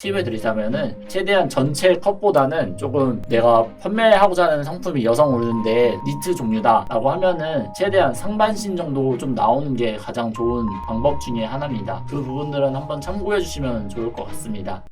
팁을 드리자면은 최대한 전체 컷보다는 조금 내가 판매하고자 하는 상품이 여성 올드인데 니트 종류다 라고 하면은 최대한 상반신 정도 좀 나오는 게 가장 좋은 방법 중에 하나입니다. 그 부분들은 한번 참고해 주시면 좋을 것 같습니다.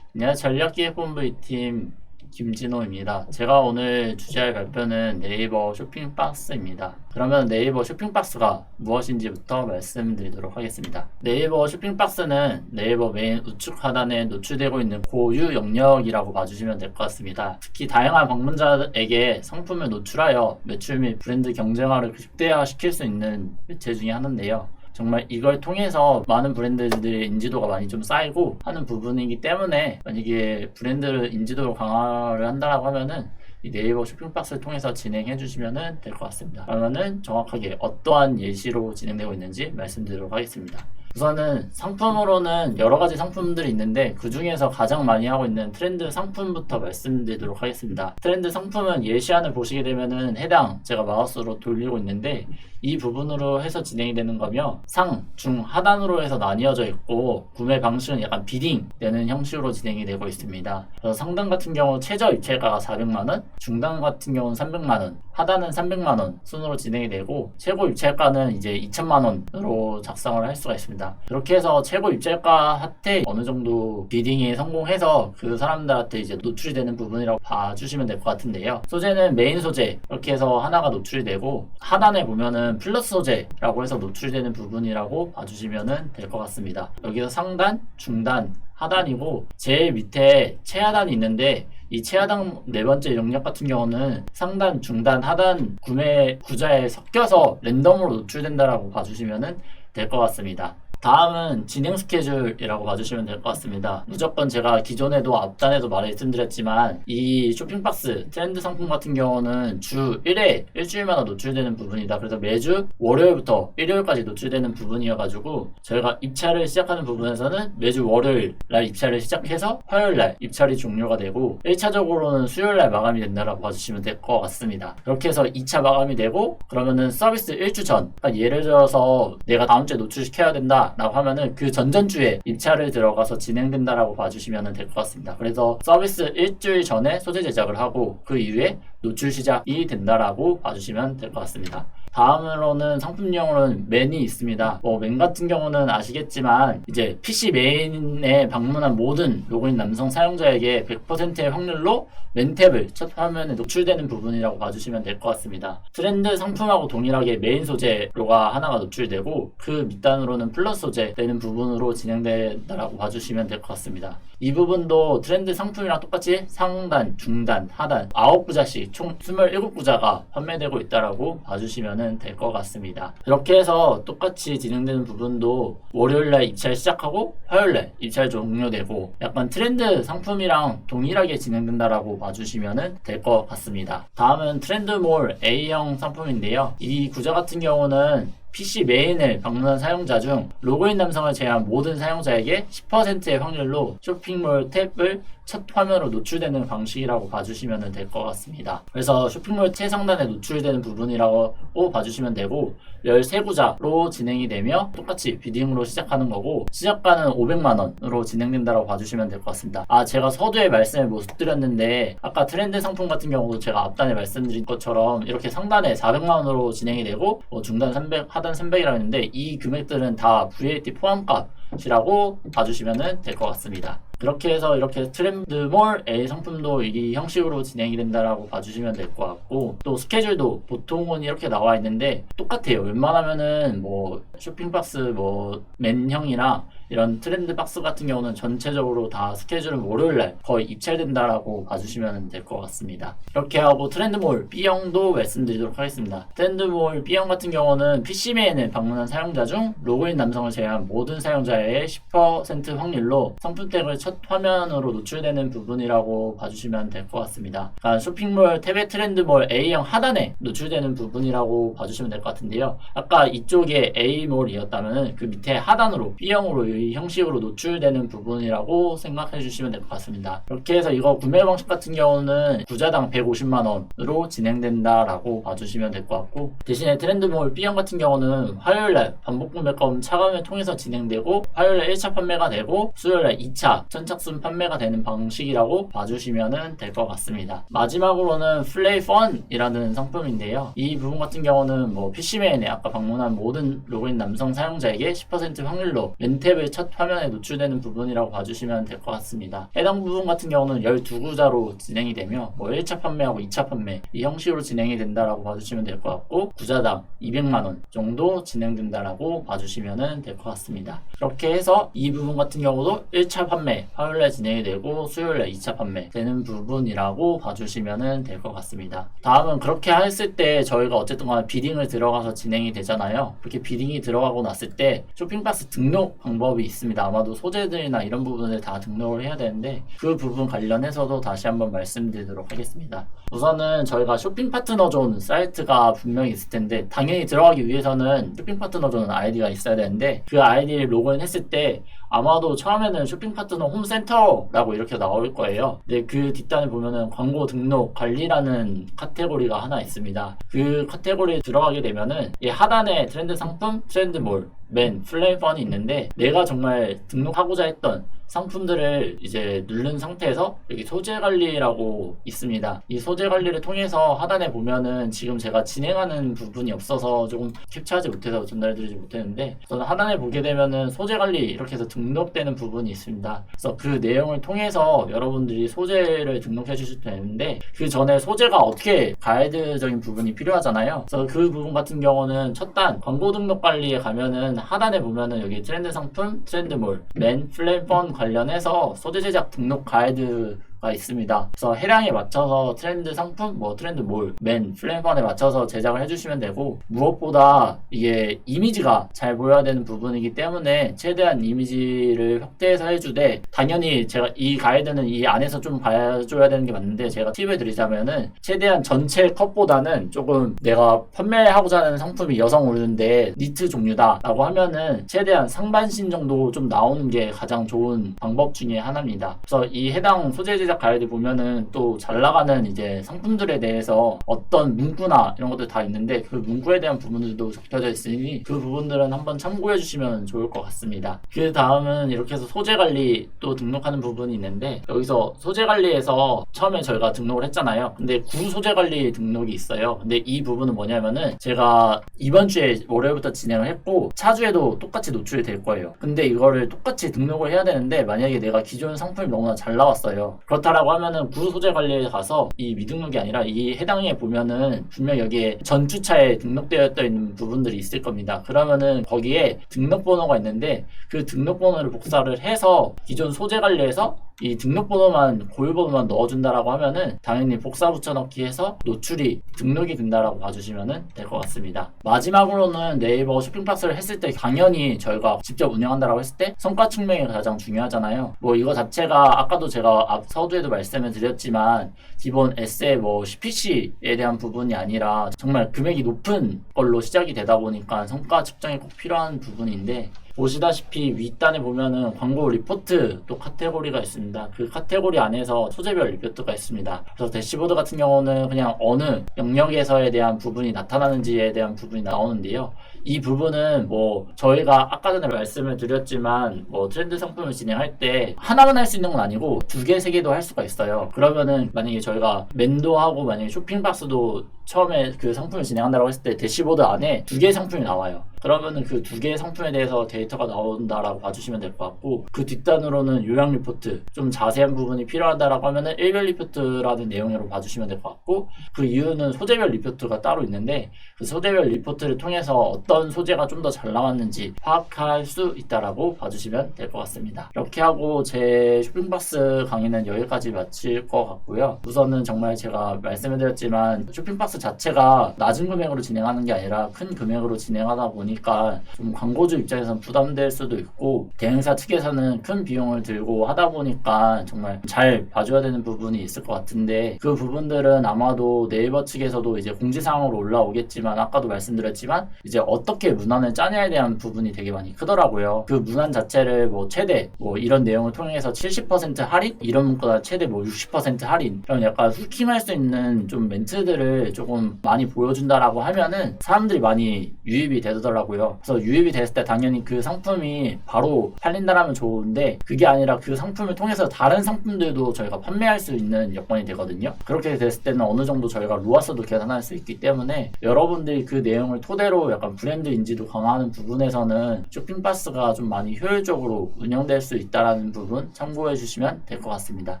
안녕하세요. 전략기획본부팀 김진호입니다. 제가 오늘 주제할 발표는 네이버 쇼핑박스입니다. 그러면 네이버 쇼핑박스가 무엇인지부터 말씀드리도록 하겠습니다. 네이버 쇼핑박스는 네이버 메인 우측 하단에 노출되고 있는 고유 영역이라고 봐주시면 될 것 같습니다. 특히 다양한 방문자에게 상품을 노출하여 매출 및 브랜드 경쟁화를 극대화시킬 수 있는 매체 중에 하나인데요. 정말 이걸 통해서 많은 브랜드들의 인지도가 많이 좀 쌓이고 하는 부분이기 때문에 만약에 브랜드를 인지도를 강화를 한다라고 하면은 이 네이버 쇼핑박스를 통해서 진행해 주시면 될 것 같습니다. 그러면은 정확하게 어떠한 예시로 진행되고 있는지 말씀드리도록 하겠습니다. 우선은 상품으로는 여러 가지 상품들이 있는데 그 중에서 가장 많이 하고 있는 트렌드 상품부터 말씀드리도록 하겠습니다. 트렌드 상품은 예시안을 보시게 되면은 해당 제가 마우스로 돌리고 있는데 이 부분으로 해서 진행이 되는 거며 상, 중, 하단으로 해서 나뉘어져 있고 구매 방식은 약간 비딩 되는 형식으로 진행이 되고 있습니다. 그래서 상단 같은 경우 최저 입찰가가 400만원, 중단 같은 경우는 300만원, 하단은 300만원 순으로 진행이 되고 최고 입찰가는 이제 2천만원으로 작성을 할 수가 있습니다. 그렇게 해서 최고 입찰가 한테 어느 정도 비딩이 성공해서 그 사람들한테 이제 노출이 되는 부분이라고 봐주시면 될 것 같은데요. 소재는 메인 소재 이렇게 해서 하나가 노출이 되고 하단에 보면은 플러스 소재라고 해서 노출이 되는 부분이라고 봐주시면 될 것 같습니다. 여기서 상단, 중단, 하단이고 제일 밑에 최하단이 있는데 이 최하단 네 번째 영역 같은 경우는 상단, 중단, 하단 구매 구자에 섞여서 랜덤으로 노출된다라고 봐주시면 될 것 같습니다. 다음은 진행 스케줄이라고 봐주시면 될 것 같습니다. 무조건 제가 기존에도 앞단에도 말씀드렸지만 이 쇼핑박스 트렌드 상품 같은 경우는 주 1회 일주일마다 노출되는 부분이다. 그래서 매주 월요일부터 일요일까지 노출되는 부분이어가지고 저희가 입찰을 시작하는 부분에서는 매주 월요일 날 입찰을 시작해서 화요일 날 입찰이 종료가 되고 1차적으로는 수요일 날 마감이 된다라고 봐주시면 될 것 같습니다. 그렇게 해서 2차 마감이 되고 그러면은 서비스 1주 전 그러니까 예를 들어서 내가 다음 주에 노출시켜야 된다 라고 하면은 그 전전주에 입찰을 들어가서 진행된다라고 봐주시면 될 것 같습니다. 그래서 서비스 일주일 전에 소재 제작을 하고 그 이후에 노출 시작이 된다라고 봐주시면 될 것 같습니다. 다음으로는 상품용으로는 맨이 있습니다. 뭐 맨 같은 경우는 아시겠지만 이제 PC 메인에 방문한 모든 로그인 남성 사용자에게 100%의 확률로 맨 탭을 첫 화면에 노출되는 부분이라고 봐주시면 될 것 같습니다. 트렌드 상품하고 동일하게 메인 소재로가 하나가 노출되고 그 밑단으로는 플러스 소재 되는 부분으로 진행된다라고 봐주시면 될 것 같습니다. 이 부분도 트렌드 상품이랑 똑같이 상단, 중단, 하단 9구자씩 총 27구자가 판매되고 있다라고 봐주시면 될 것 같습니다. 이렇게 해서 똑같이 진행되는 부분도 월요일날 입찰 시작하고 화요일날 입찰 종료되고 약간 트렌드 상품이랑 동일하게 진행된다라고 봐주시면 될 것 같습니다. 다음은 트렌드몰 A형 상품인데요. 이 구조 같은 경우는 PC 메인을 방문한 사용자 중 로그인 남성을 제외한 모든 사용자에게 10%의 확률로 쇼핑몰 탭을 첫 화면으로 노출되는 방식이라고 봐주시면 될 것 같습니다. 그래서 쇼핑몰 최상단에 노출되는 부분이라고 봐주시면 되고 13구자로 진행이 되며 똑같이 비딩으로 시작하는 거고 시작가는 500만원으로 진행된다고 봐주시면 될 것 같습니다. 아 제가 서두에 말씀을 못 드렸는데 아까 트렌드 상품 같은 경우도 제가 앞단에 말씀드린 것처럼 이렇게 상단에 400만원으로 진행이 되고 뭐 중단 300, 하단 300이라고 했는데 이 금액들은 다 VAT 포함값이라고 봐주시면 될 것 같습니다. 그렇게 해서 이렇게 트렌드몰 A 상품도 이 형식으로 진행이 된다라고 봐주시면 될 것 같고 또 스케줄도 보통은 이렇게 나와 있는데 똑같아요. 웬만하면은 뭐 쇼핑박스 뭐 맨형이나 이런 트렌드 박스 같은 경우는 전체적으로 다 스케줄은 월요일날 거의 입찰된다라고 봐주시면 될 것 같습니다. 이렇게 하고 트렌드몰 B형도 말씀드리도록 하겠습니다. 트렌드몰 B형 같은 경우는 PC메인을 방문한 사용자 중 로그인 남성을 제외한 모든 사용자의 10% 확률로 상품 탭을 첫첫 화면으로 노출되는 부분이라고 봐주시면 될 것 같습니다. 그러니까 쇼핑몰 탭의 트렌드몰 A형 하단에 노출되는 부분이라고 봐주시면 될 것 같은데요. 아까 이쪽에 A몰이었다면 그 밑에 하단으로 B형으로 이 형식으로 노출되는 부분이라고 생각해 주시면 될 것 같습니다. 이렇게 해서 이거 구매 방식 같은 경우는 구자당 150만 원으로 진행된다라고 봐주시면 될 것 같고 대신에 트렌드몰 B형 같은 경우는 화요일날 반복 구매권 차감을 통해서 진행되고 화요일날 1차 판매가 되고 수요일날 2차 선착순 판매가 되는 방식이라고 봐주시면 될 것 같습니다. 마지막으로는 플레이 펀이라는 상품인데요. 이 부분 같은 경우는 뭐 PC메인에 아까 방문한 모든 로그인 남성 사용자에게 10% 확률로 렌탭 의 첫 화면에 노출되는 부분이라고 봐주시면 될 것 같습니다. 해당 부분 같은 경우는 12구자로 진행이 되며 뭐 1차 판매하고 2차 판매 이 형식으로 진행이 된다라고 봐주시면 될 것 같고 구자당 200만원 정도 진행된다라고 봐주시면 될 것 같습니다. 이렇게 해서 이 부분 같은 경우도 1차 판매 화요일날 진행이 되고 수요일날 2차 판매 되는 부분이라고 봐주시면 될 것 같습니다. 다음은 그렇게 했을 때 저희가 어쨌든 간에 비딩을 들어가서 진행이 되잖아요. 그렇게 비딩이 들어가고 났을 때 쇼핑박스 등록 방법 이 있습니다. 아마도 소재들이나 이런 부분을 다 등록을 해야 되는데 그 부분 관련해서도 다시 한번 말씀드리도록 하겠습니다. 우선은 저희가 쇼핑 파트너 존 사이트가 분명히 있을 텐데 당연히 들어가기 위해서는 쇼핑 파트너 존 아이디가 있어야 되는데 그 아이디를 로그인 했을 때 아마도 처음에는 쇼핑 파트너 홈센터라고 이렇게 나올 거예요. 근데 그 뒷단에 보면은 광고 등록 관리라는 카테고리가 하나 있습니다. 그 카테고리에 들어가게 되면은 이 하단에 트렌드 상품, 트렌드몰, 맨, 플레이펀이 있는데 내가 정말 등록하고자 했던 상품들을 이제 누른 상태에서 여기 소재 관리라고 있습니다. 이 소재 관리를 통해서 하단에 보면은 지금 제가 진행하는 부분이 없어서 조금 캡처하지 못해서 전달드리지 못했는데 저는 하단에 보게 되면은 소재 관리 이렇게 해서 등록되는 부분이 있습니다. 그래서 그 내용을 통해서 여러분들이 소재를 등록해 주실 수 있는데 그 전에 소재가 어떻게 가이드적인 부분이 필요하잖아요. 그래서 그 부분 같은 경우는 첫 단 광고 등록 관리에 가면은 하단에 보면은 여기 트렌드 상품, 트렌드몰, 맨, 플레이펀 관련해서 소재 제작 등록 가이드 가 있습니다. 그래서 해량에 맞춰서 트렌드 상품, 뭐 트렌드 몰, 맨, 플레이펀에 맞춰서 제작을 해주시면 되고 무엇보다 이게 이미지가 잘 보여야 되는 부분이기 때문에 최대한 이미지를 확대해서 해주되 당연히 제가 이 가이드는 이 안에서 좀 봐줘야 되는 게 맞는데 제가 팁을 드리자면은 최대한 전체 컷보다는 조금 내가 판매하고자 하는 상품이 여성 우류인데 니트 종류다 라고 하면은 최대한 상반신 정도 좀 나오는 게 가장 좋은 방법 중에 하나입니다. 그래서 이 해당 소재 제작 가이드 보면은 또 잘 나가는 이제 상품들에 대해서 어떤 문구나 이런 것들 다 있는데 그 문구에 대한 부분들도 적혀져 있으니 그 부분들은 한번 참고해 주시면 좋을 것 같습니다. 그 다음은 이렇게 해서 소재 관리 또 등록하는 부분이 있는데 여기서 소재 관리에서 처음에 저희가 등록을 했잖아요. 근데 구 소재 관리 등록이 있어요. 근데 이 부분은 뭐냐면은 제가 이번 주에 월요일부터 진행을 했고 차주에도 똑같이 노출이 될 거예요. 근데 이거를 똑같이 등록을 해야 되는데 만약에 내가 기존 상품이 너무나 잘 나왔어요. 그렇 다라고 하면은 구 소재 관리에 가서 이 미등록이 아니라 이 해당에 보면은 분명 여기에 전주차에 등록되어 있는 부분들이 있을 겁니다. 그러면은 거기에 등록번호가 있는데 그 등록번호를 복사를 해서 기존 소재 관리에서 이 등록 번호만 고유 번호만 넣어준다라고 하면은 당연히 복사 붙여넣기 해서 노출이 등록이 된다라고 봐주시면 될 것 같습니다. 마지막으로는 네이버 쇼핑박스를 했을 때 당연히 저희가 직접 운영한다라고 했을 때 성과 측면이 가장 중요하잖아요. 뭐 이거 자체가 아까도 제가 앞 서두에도 말씀을 드렸지만 기본 에세 뭐 CPC에 대한 부분이 아니라 정말 금액이 높은 걸로 시작이 되다 보니까 성과 측정이 꼭 필요한 부분인데 보시다시피 윗단에 보면은 광고 리포트 또 카테고리가 있습니다. 그 카테고리 안에서 소재별 리포트가 있습니다. 그래서 대시보드 같은 경우는 그냥 어느 영역에서에 대한 부분이 나타나는지에 대한 부분이 나오는데요. 이 부분은 뭐 저희가 아까 전에 말씀을 드렸지만 뭐 트렌드 상품을 진행할 때 하나만 할 수 있는 건 아니고 두 개, 세 개도 할 수가 있어요. 그러면은 만약에 저희가 맨도 하고 만약에 쇼핑박스도 처음에 그 상품을 진행한다고 했을 때 대시보드 안에 두 개의 상품이 나와요. 그러면은 그 두 개의 상품에 대해서 데이터가 나온다라고 봐주시면 될 것 같고 그 뒷단으로는 요약 리포트 좀 자세한 부분이 필요하다라고 하면은 일별 리포트라는 내용으로 봐주시면 될 것 같고 그 이유는 소재별 리포트가 따로 있는데 그 소재별 리포트를 통해서 어떤 어떤 소재가 좀 더 잘 나왔는지 파악할 수 있다라고 봐주시면 될 것 같습니다. 이렇게 하고 제 쇼핑박스 강의는 여기까지 마칠 것 같고요. 우선은 정말 제가 말씀해드렸지만 쇼핑박스 자체가 낮은 금액으로 진행하는 게 아니라 큰 금액으로 진행하다 보니까 좀 광고주 입장에서는 부담될 수도 있고 대행사 측에서는 큰 비용을 들고 하다 보니까 정말 잘 봐줘야 되는 부분이 있을 것 같은데 그 부분들은 아마도 네이버 측에서도 이제 공지사항으로 올라오겠지만 아까도 말씀드렸지만 이제 어 떻게 문안을 짜냐에 대한 부분이 되게 많이 크더라고요. 그 문안 자체를 뭐 최대 뭐 이런 내용을 통해서 70% 할인 이런 문구다 최대 뭐 60% 할인 이런 약간 후킹할 수 있는 좀 멘트들을 조금 많이 보여준다라고 하면은 사람들이 많이 유입이 되더라고요. 그래서 유입이 됐을 때 당연히 그 상품이 바로 팔린다라면 좋은데 그게 아니라 그 상품을 통해서 다른 상품들도 저희가 판매할 수 있는 여건이 되거든요. 그렇게 됐을 때는 어느 정도 저희가 루아스도 계산할 수 있기 때문에 여러분들이 그 내용을 토대로 약간 브랜 드 인지도 강화하는 부분에서는 쇼핑박스가 좀 많이 효율적으로 운영될 수 있다라는 부분 참고해 주시면 될 것 같습니다.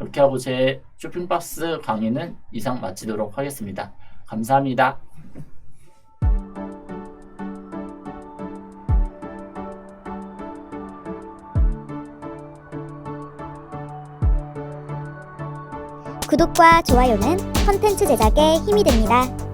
이렇게 하고 제 쇼핑박스 강의는 이상 마치도록 하겠습니다. 감사합니다. 구독과 좋아요는 컨텐츠 제작에 힘이 됩니다.